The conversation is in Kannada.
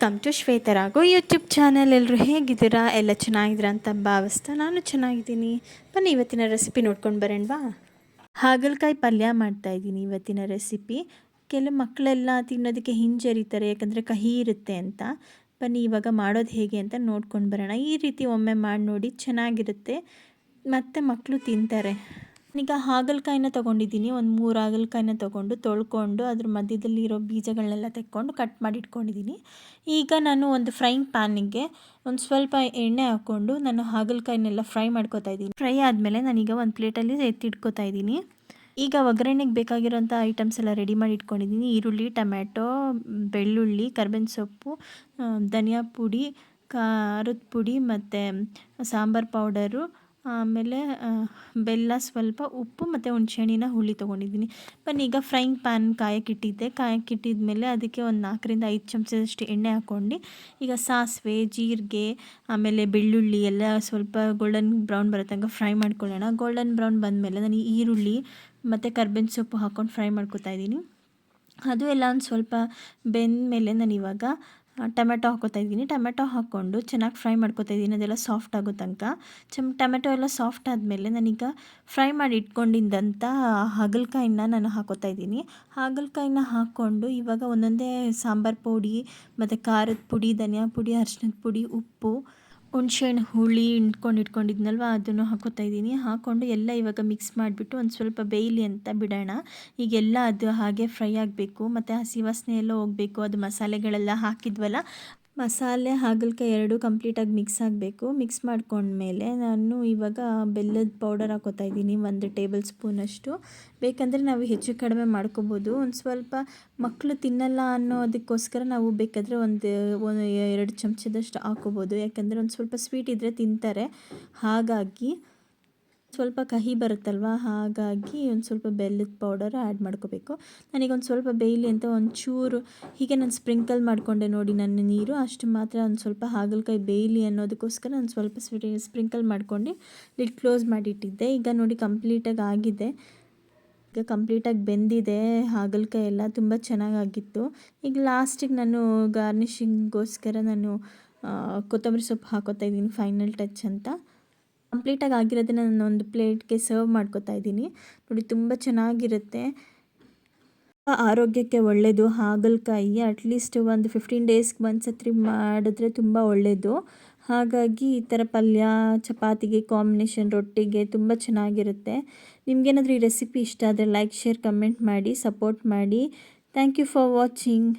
Welcome to Shwetarago YouTube channel ಎಲ್ಲರೂ ಹೇಗಿದ್ದೀರಾ? ಎಲ್ಲ ಚೆನ್ನಾಗಿದ್ದೀರಾ ಅಂತ ಭಾವಿಸ್ತಾ ನಾನು ಚೆನ್ನಾಗಿದ್ದೀನಿ. ಬನ್ನಿ, ಇವತ್ತಿನ ರೆಸಿಪಿ ನೋಡ್ಕೊಂಡು ಬರೋಣವಾ ಹಾಗಲಕಾಯಿ ಪಲ್ಯ ಮಾಡ್ತಾ ಇದ್ದೀನಿ ಇವತ್ತಿನ ರೆಸಿಪಿ ಕೆಲವು ಮಕ್ಕಳೆಲ್ಲ ತಿನ್ನೋದಕ್ಕೆ ಹಿಂಜರಿತಾರೆ, ಯಾಕಂದರೆ ಕಹಿ ಇರುತ್ತೆ ಅಂತ. ಬನ್ನಿ, ಇವಾಗ ಮಾಡೋದು ಹೇಗೆ ಅಂತ ನೋಡ್ಕೊಂಡು ಬರೋಣ. ಈ ರೀತಿ ಒಮ್ಮೆ ಮಾಡಿ ನೋಡಿ ಚೆನ್ನಾಗಿರುತ್ತೆ. ಮತ್ತು ಮಕ್ಕಳು ತಿಂತಾರೆ. ಈಗ ಹಾಗಲಕಾಯಿನ ತೊಗೊಂಡಿದ್ದೀನಿ. ಒಂದು ಮೂರು ಹಾಗಲಕಾಯಿನ ತೊಗೊಂಡು ತೊಳ್ಕೊಂಡು ಅದ್ರ ಮಧ್ಯದಲ್ಲಿ ಇರೋ ಬೀಜಗಳನ್ನೆಲ್ಲ ತೆಕ್ಕೊಂಡು ಕಟ್ ಮಾಡಿ ಇಟ್ಕೊಂಡಿದ್ದೀನಿ. ಈಗ ನಾನು ಒಂದು ಫ್ರೈಯಿಂಗ್ ಪ್ಯಾನಿಗೆ ಒಂದು ಸ್ವಲ್ಪ ಎಣ್ಣೆ ಹಾಕ್ಕೊಂಡು ನಾನು ಹಾಗಲಕಾಯಿನೆಲ್ಲ ಫ್ರೈ ಮಾಡ್ಕೊತಾ ಇದ್ದೀನಿ. ಫ್ರೈ ಆದಮೇಲೆ ನಾನೀಗ ಒಂದು ಪ್ಲೇಟಲ್ಲಿ ಎತ್ತಿಟ್ಕೋತಾ ಇದ್ದೀನಿ. ಈಗ ಒಗ್ಗರಣೆಗೆ ಬೇಕಾಗಿರೋಂಥ ಐಟಮ್ಸ್ ಎಲ್ಲ ರೆಡಿ ಮಾಡಿ ಇಟ್ಕೊಂಡಿದ್ದೀನಿ. ಈರುಳ್ಳಿ, ಟೊಮ್ಯಾಟೊ, ಬೆಳ್ಳುಳ್ಳಿ, ಕರ್ಬೇವಿನ ಸೊಪ್ಪು ಧನಿಯಾ ಪುಡಿ, ಖಾರದ ಪುಡಿ ಮತ್ತು ಸಾಂಬಾರು ಪೌಡರು ಆಮೇಲೆ ಬೆಲ್ಲ ಸ್ವಲ್ಪ ಉಪ್ಪು ಮತ್ತು ಹುಣಸೆಹಣ್ಣಿನ ಹುಳಿ ತೊಗೊಂಡಿದ್ದೀನಿ. ಬನ್ನಿ, ಈಗ ಫ್ರೈಯಿಂಗ್ ಪ್ಯಾನ್ ಕಾಯಕ್ಕಿಟ್ಟಿದ್ದೆ. ಕಾಯಕ್ಕಿಟ್ಟಿದ ಮೇಲೆ ಅದಕ್ಕೆ ಒಂದು ನಾಲ್ಕರಿಂದ ಐದು ಚಮಚದಷ್ಟು ಎಣ್ಣೆ ಹಾಕ್ಕೊಂಡು, ಈಗ ಸಾಸಿವೆ, ಜೀರಿಗೆ, ಆಮೇಲೆ ಬೆಳ್ಳುಳ್ಳಿ ಎಲ್ಲ ಸ್ವಲ್ಪ ಗೋಲ್ಡನ್ ಬ್ರೌನ್ ಬರೋ ತನಕ ಫ್ರೈ ಮಾಡ್ಕೊಳ್ಳೋಣ. ಗೋಲ್ಡನ್ ಬ್ರೌನ್ ಬಂದಮೇಲೆ ನಾನು ಈರುಳ್ಳಿ ಮತ್ತು ಕರ್ಬೇವಿನ ಸೊಪ್ಪು ಹಾಕ್ಕೊಂಡು ಫ್ರೈ ಮಾಡ್ಕೊತಾ ಇದ್ದೀನಿ. ಅದು ಎಲ್ಲ ಒಂದು ಸ್ವಲ್ಪ ಬೆಂದ ಮೇಲೆ ನಾನು ಇವಾಗ ಟೊಮೆಟೊ ಹಾಕೋತಾ ಇದ್ದೀನಿ. ಟೊಮೆಟೊ ಹಾಕ್ಕೊಂಡು ಚೆನ್ನಾಗಿ ಫ್ರೈ ಮಾಡ್ಕೋತಾ ಇದ್ದೀನಿ. ಅದೆಲ್ಲ ಸಾಫ್ಟ್ ಆಗೋ ತನಕ ಚಮ್, ಟೊಮೆಟೊ ಎಲ್ಲ ಸಾಫ್ಟ್ ಆದಮೇಲೆ ನಾನೀಗ ಫ್ರೈ ಮಾಡಿ ಇಟ್ಕೊಂಡಿದ್ದಂಥ ಹಾಗಲಕಾಯಿನ ನಾನು ಹಾಕೋತಾ ಇದ್ದೀನಿ. ಹಾಗಲಕಾಯಿನ ಹಾಕ್ಕೊಂಡು ಇವಾಗ ಒಂದೊಂದೇ ಸಾಂಬಾರು ಪುಡಿ, ಮತ್ತು ಖಾರದ ಪುಡಿ, ಧನಿಯಾ ಪುಡಿ ಅರ್ಶಿನದ ಪುಡಿ, ಉಪ್ಪು ಹುಣ್ಸೆಹಣ್ಣು ಹುಳಿ ಹಿಂಡ್ಕೊಂಡು ಇಟ್ಕೊಂಡಿದ್ನಲ್ವ, ಅದನ್ನು ಹಾಕೋತಾ ಇದ್ದೀನಿ. ಹಾಕ್ಕೊಂಡು ಎಲ್ಲ ಇವಾಗ ಮಿಕ್ಸ್ ಮಾಡಿಬಿಟ್ಟು ಒಂದು ಸ್ವಲ್ಪ ಬೇಯಲಿ ಅಂತ ಬಿಡೋಣ. ಈಗೆಲ್ಲ ಅದು ಹಾಗೆ ಫ್ರೈ ಆಗಬೇಕು, ಮತ್ತು ಹಸಿ ವಾಸನೆ ಎಲ್ಲ ಹೋಗಬೇಕು, ಅದು ಮಸಾಲೆಗಳೆಲ್ಲ ಹಾಕಿದ್ವಲ್ಲ ಮಸಾಲೆ, ಹಾಗಲಕಾಯಿ ಎರಡು ಕಂಪ್ಲೀಟಾಗಿ ಮಿಕ್ಸ್ ಆಗಬೇಕು. ಮಿಕ್ಸ್ ಮಾಡ್ಕೊಂಡ್ಮೇಲೆ ನಾನು ಇವಾಗ ಬೆಲ್ಲದ ಪೌಡರ್ ಹಾಕೋತಾ ಇದ್ದೀನಿ, ಒಂದು ಟೇಬಲ್ ಸ್ಪೂನಷ್ಟು ಬೇಕಂದರೆ ನಾವು ಹೆಚ್ಚು ಕಡಿಮೆ ಮಾಡ್ಕೋಬೋದು. ಒಂದು ಸ್ವಲ್ಪ ಮಕ್ಕಳು ತಿನ್ನಲ್ಲ ಅನ್ನೋದಕ್ಕೋಸ್ಕರ ನಾವು ಬೇಕಾದರೆ ಒಂದು ಎರಡು ಚಮಚದಷ್ಟು ಹಾಕೋಬೋದು. ಯಾಕಂದರೆ ಒಂದು ಸ್ವಲ್ಪ ಸ್ವೀಟ್ ಇದ್ದರೆ ತಿಂತಾರೆ. ಹಾಗಾಗಿ ಸ್ವಲ್ಪ ಕಹಿ ಬರುತ್ತಲ್ವ? ಹಾಗಾಗಿ ಒಂದು ಸ್ವಲ್ಪ ಬೆಲ್ಲದ ಪೌಡರ್ ಆ್ಯಡ್ ಮಾಡ್ಕೋಬೇಕು. ನನಗೆ ಒಂದು ಸ್ವಲ್ಪ ಬೇಯಲಿ ಅಂತ ಒಂಚೂರು, ಹೀಗೆ ನಾನು ಸ್ಪ್ರಿಂಕಲ್ ಮಾಡಿಕೊಂಡೆ ನೋಡಿ ನನ್ನ ನೀರು. ಅಷ್ಟು ಮಾತ್ರ ಒಂದು ಸ್ವಲ್ಪ ಹಾಗಲಕಾಯಿ ಬೇಯಲಿ ಅನ್ನೋದಕ್ಕೋಸ್ಕರ ಒಂದು ಸ್ವಲ್ಪ ಸ್ಪ್ರಿಂಕಲ್ ಮಾಡಿಕೊಂಡು. ಲಿಡ್ ಕ್ಲೋಸ್ ಮಾಡಿಟ್ಟಿದ್ದೆ. ಈಗ ನೋಡಿ ಕಂಪ್ಲೀಟಾಗಿ ಆಗಿದೆ. ಈಗ ಕಂಪ್ಲೀಟಾಗಿ ಬೆಂದಿದೆ. ಹಾಗಲಕಾಯಿ ಎಲ್ಲ ತುಂಬ ಚೆನ್ನಾಗಾಗಿತ್ತು. ಈಗ ಲಾಸ್ಟಿಗೆ ನಾನು ಗಾರ್ನಿಷಿಂಗ್ಗೋಸ್ಕರ ನಾನು ಕೊತ್ತಂಬರಿ ಸೊಪ್ಪು ಹಾಕೋತಾ ಇದ್ದೀನಿ ಫೈನಲ್ ಟಚ್ ಅಂತ. ಕಂಪ್ಲೀಟಾಗಿ ಆಗಿರೋದನ್ನ ನಾನು ಒಂದು ಪ್ಲೇಟ್ಗೆ ಸರ್ವ್ ಮಾಡ್ಕೋತಾ ಇದ್ದೀನಿ. ನೋಡಿ, ತುಂಬ ಚೆನ್ನಾಗಿರುತ್ತೆ. ಆರೋಗ್ಯಕ್ಕೆ ಒಳ್ಳೆಯದು ಹಾಗಲಕಾಯಿ ಅಟ್ಲೀಸ್ಟ್ ಒಂದು ಫಿಫ್ಟೀನ್ ಡೇಸ್ಗೆ ಒಂದು ಸತ್ರಿ ಮಾಡಿದ್ರೆ ತುಂಬ ಒಳ್ಳೆಯದು ಹಾಗಾಗಿ ಈ ಥರ ಪಲ್ಯ, ಚಪಾತಿಗೆ ಕಾಂಬಿನೇಷನ್ ರೊಟ್ಟಿಗೆ ತುಂಬ ಚೆನ್ನಾಗಿರುತ್ತೆ. ನಿಮಗೇನಾದರೂ ಈ ರೆಸಿಪಿ ಇಷ್ಟ ಆದರೆ ಲೈಕ್ ಶೇರ್ ಕಮೆಂಟ್ ಮಾಡಿ ಸಪೋರ್ಟ್ ಮಾಡಿ. Thank you for watching